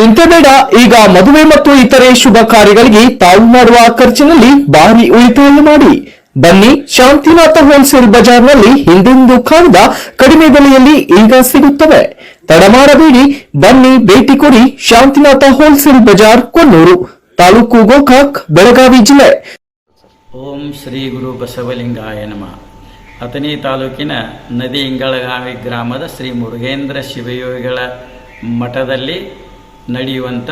ಚಿಂತೆ ಬೇಡ, ಈಗ ಮದುವೆ ಮತ್ತು ಇತರೆ ಶುಭ ಕಾರ್ಯಗಳಿಗೆ ತಾವು ಮಾಡುವ ಖರ್ಚಿನಲ್ಲಿ ಭಾರಿ ಉಳಿತಾಯ ಮಾಡಿ. ಬನ್ನಿ, ಶಾಂತಿನಾಥ ಹೋಲ್ಸೇಲ್ ಬಜಾರ್ನಲ್ಲಿ ಹಿಂದೆಂದು ಕಾಣದ ಕಡಿಮೆ ಬೆಲೆಯಲ್ಲಿ ಈಗ ಸಿಗುತ್ತವೆ. ತಡಮಾಡಬೇಡಿ, ಬನ್ನಿ, ಭೇಟಿ ಕೊಡಿ ಶಾಂತಿನಾಥ ಹೋಲ್ಸೇಲ್ ಬಜಾರ್ ಕೊಲ್ಲೂರು ತಾಲೂಕು ಗೋಕಾಕ್, ಬೆಳಗಾವಿ ಜಿಲ್ಲೆ. ಓಂ ಶ್ರೀ ಗುರು ಬಸವಲಿಂಗಾಯ ನಮಃ. ಅಥಣಿ ತಾಲೂಕಿನ ನದಿ ಇಂಗಳಗಾವಿ ಗ್ರಾಮದ ಶ್ರೀ ಮುರುಗೇಂದ್ರ ಶಿವಯೋಗಿಗಳ ಮಠದಲ್ಲಿ ನಡೆಯುವಂಥ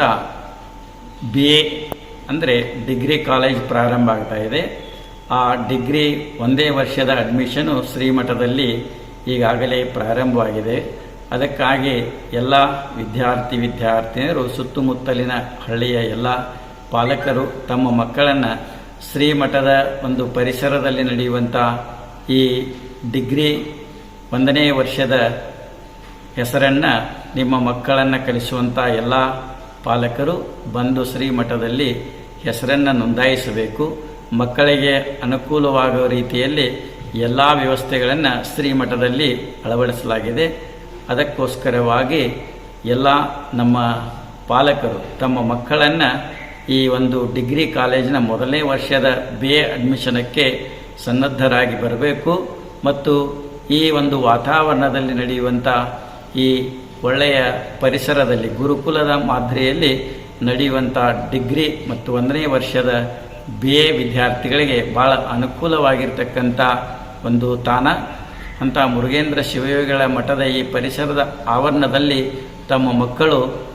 ಬಿ ಎ ಅಂದರೆ ಡಿಗ್ರಿ ಕಾಲೇಜ್ ಪ್ರಾರಂಭ ಆಗ್ತಾ ಇದೆ. ಆ ಡಿಗ್ರಿ ಒಂದೇ ವರ್ಷದ ಅಡ್ಮಿಷನು ಶ್ರೀಮಠದಲ್ಲಿ ಈಗಾಗಲೇ ಪ್ರಾರಂಭವಾಗಿದೆ. ಅದಕ್ಕಾಗಿ ಎಲ್ಲ ವಿದ್ಯಾರ್ಥಿ ವಿದ್ಯಾರ್ಥಿನಿಯರು ಸುತ್ತಮುತ್ತಲಿನ ಹಳ್ಳಿಯ ಎಲ್ಲ ಪಾಲಕರು ತಮ್ಮ ಮಕ್ಕಳನ್ನು ಶ್ರೀಮಠದ ಒಂದು ಪರಿಸರದಲ್ಲಿ ನಡೆಯುವಂಥ ಈ ಡಿಗ್ರಿ ಒಂದನೇ ವರ್ಷದ ಹೆಸರನ್ನು ನಿಮ್ಮ ಮಕ್ಕಳನ್ನು ಕಲಿಸುವಂಥ ಎಲ್ಲ ಪಾಲಕರು ಬಂದು ಶ್ರೀಮಠದಲ್ಲಿ ಹೆಸರನ್ನು ನೋಂದಾಯಿಸಬೇಕು. ಮಕ್ಕಳಿಗೆ ಅನುಕೂಲವಾಗುವ ರೀತಿಯಲ್ಲಿ ಎಲ್ಲ ವ್ಯವಸ್ಥೆಗಳನ್ನು ಶ್ರೀಮಠದಲ್ಲಿ ಅಳವಡಿಸಲಾಗಿದೆ. ಅದಕ್ಕೋಸ್ಕರವಾಗಿ ಎಲ್ಲ ನಮ್ಮ ಪಾಲಕರು ತಮ್ಮ ಮಕ್ಕಳನ್ನು ಈ ಒಂದು ಡಿಗ್ರಿ ಕಾಲೇಜಿನ ಮೊದಲನೇ ವರ್ಷದ ಬಿ ಎ ಅಡ್ಮಿಷನಕ್ಕೆ ಸನ್ನದ್ಧರಾಗಿ ಬರಬೇಕು. ಮತ್ತು ಈ ಒಂದು ವಾತಾವರಣದಲ್ಲಿ ನಡೆಯುವಂಥ ಈ ಒಳ್ಳೆಯ ಪರಿಸರದಲ್ಲಿ, ಗುರುಕುಲದ ಮಾದರಿಯಲ್ಲಿ ನಡೆಯುವಂಥ ಡಿಗ್ರಿ ಮತ್ತು ಒಂದನೇ ವರ್ಷದ ಬಿ ಎ ವಿದ್ಯಾರ್ಥಿಗಳಿಗೆ ಭಾಳ ಅನುಕೂಲವಾಗಿರ್ತಕ್ಕಂಥ ಒಂದು ತಾಣ. ಅಂತ ಮುರುಗೇಂದ್ರ ಶಿವಯೋಗಿಗಳ ಮಠದ ಈ ಪರಿಸರದ ಆವರಣದಲ್ಲಿ ತಮ್ಮ ಮಕ್ಕಳು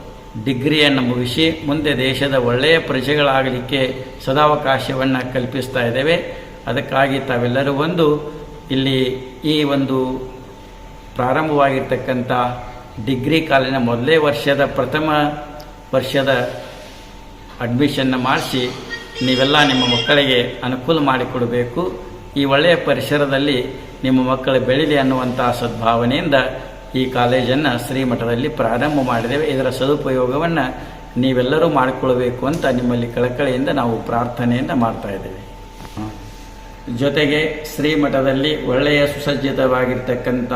ಡಿಗ್ರಿಯನ್ನು ಮುಗಿಸಿ ಮುಂದೆ ದೇಶದ ಒಳ್ಳೆಯ ಪ್ರಜೆಗಳಾಗಲಿಕ್ಕೆ ಸದಾವಕಾಶವನ್ನು ಕಲ್ಪಿಸ್ತಾ ಇದ್ದೇವೆ. ಅದಕ್ಕಾಗಿ ತಾವೆಲ್ಲರೂ ಬಂದು ಇಲ್ಲಿ ಈ ಒಂದು ಪ್ರಾರಂಭವಾಗಿರ್ತಕ್ಕಂಥ ಡಿಗ್ರಿ ಕಾಲಿನ ಮೊದಲೇ ವರ್ಷದ ಪ್ರಥಮ ವರ್ಷದ ಅಡ್ಮಿಷನ್ನ ಮಾಡಿಸಿ ನೀವೆಲ್ಲ ನಿಮ್ಮ ಮಕ್ಕಳಿಗೆ ಅನುಕೂಲ ಮಾಡಿಕೊಡಬೇಕು ಈ ಒಳ್ಳೆಯ ಪರಿಸರದಲ್ಲಿ ನಿಮ್ಮ ಮಕ್ಕಳು ಬೆಳೀಲಿ ಅನ್ನುವಂಥ ಸದ್ಭಾವನೆಯಿಂದ ಈ ಕಾಲೇಜನ್ನು ಶ್ರೀಮಠದಲ್ಲಿ ಪ್ರಾರಂಭ ಮಾಡಿದ್ದೇವೆ ಇದರ ಸದುಪಯೋಗವನ್ನು ನೀವೆಲ್ಲರೂ ಮಾಡಿಕೊಳ್ಬೇಕು ಅಂತ ನಿಮ್ಮಲ್ಲಿ ಕಳಕಳಿಯಿಂದ ನಾವು ಪ್ರಾರ್ಥನೆಯಿಂದ ಮಾಡ್ತಾ ಇದ್ದೇವೆ. ಜೊತೆಗೆ ಶ್ರೀಮಠದಲ್ಲಿ ಒಳ್ಳೆಯ ಸುಸಜ್ಜಿತವಾಗಿರ್ತಕ್ಕಂಥ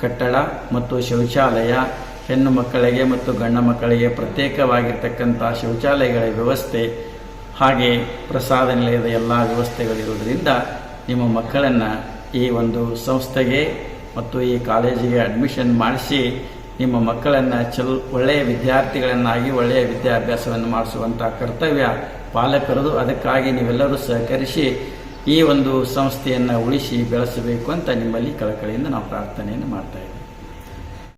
ಕಟ್ಟಡ ಮತ್ತು ಶೌಚಾಲಯ, ಹೆಣ್ಣು ಮಕ್ಕಳಿಗೆ ಮತ್ತು ಗಂಡು ಮಕ್ಕಳಿಗೆ ಪ್ರತ್ಯೇಕವಾಗಿರ್ತಕ್ಕಂಥ ಶೌಚಾಲಯಗಳ ವ್ಯವಸ್ಥೆ ಹಾಗೆ ಪ್ರಸಾದ ನಿಲಯದ ಎಲ್ಲ ವ್ಯವಸ್ಥೆಗಳಿರುವುದರಿಂದ ನಿಮ್ಮ ಮಕ್ಕಳನ್ನು ಈ ಒಂದು ಸಂಸ್ಥೆಗೆ ಮತ್ತು ಈ ಕಾಲೇಜಿಗೆ ಅಡ್ಮಿಷನ್ ಮಾಡಿಸಿ ನಿಮ್ಮ ಮಕ್ಕಳನ್ನು ಚಲ್ ಒಳ್ಳೆಯ ವಿದ್ಯಾರ್ಥಿಗಳನ್ನಾಗಿ, ಒಳ್ಳೆಯ ವಿದ್ಯಾಭ್ಯಾಸವನ್ನು ಮಾಡಿಸುವಂಥ ಕರ್ತವ್ಯ ಪಾಲಕರದು. ಅದಕ್ಕಾಗಿ ನೀವೆಲ್ಲರೂ ಸಹಕರಿಸಿ ಈ ಒಂದು ಸಂಸ್ಥೆಯನ್ನು ಉಳಿಸಿ ಬೆಳೆಸಬೇಕು ಅಂತ ನಿಮ್ಮಲ್ಲಿ ಕಳಕಳಿಯಿಂದ ನಾವು ಪ್ರಾರ್ಥನೆಯನ್ನು ಮಾಡ್ತಾ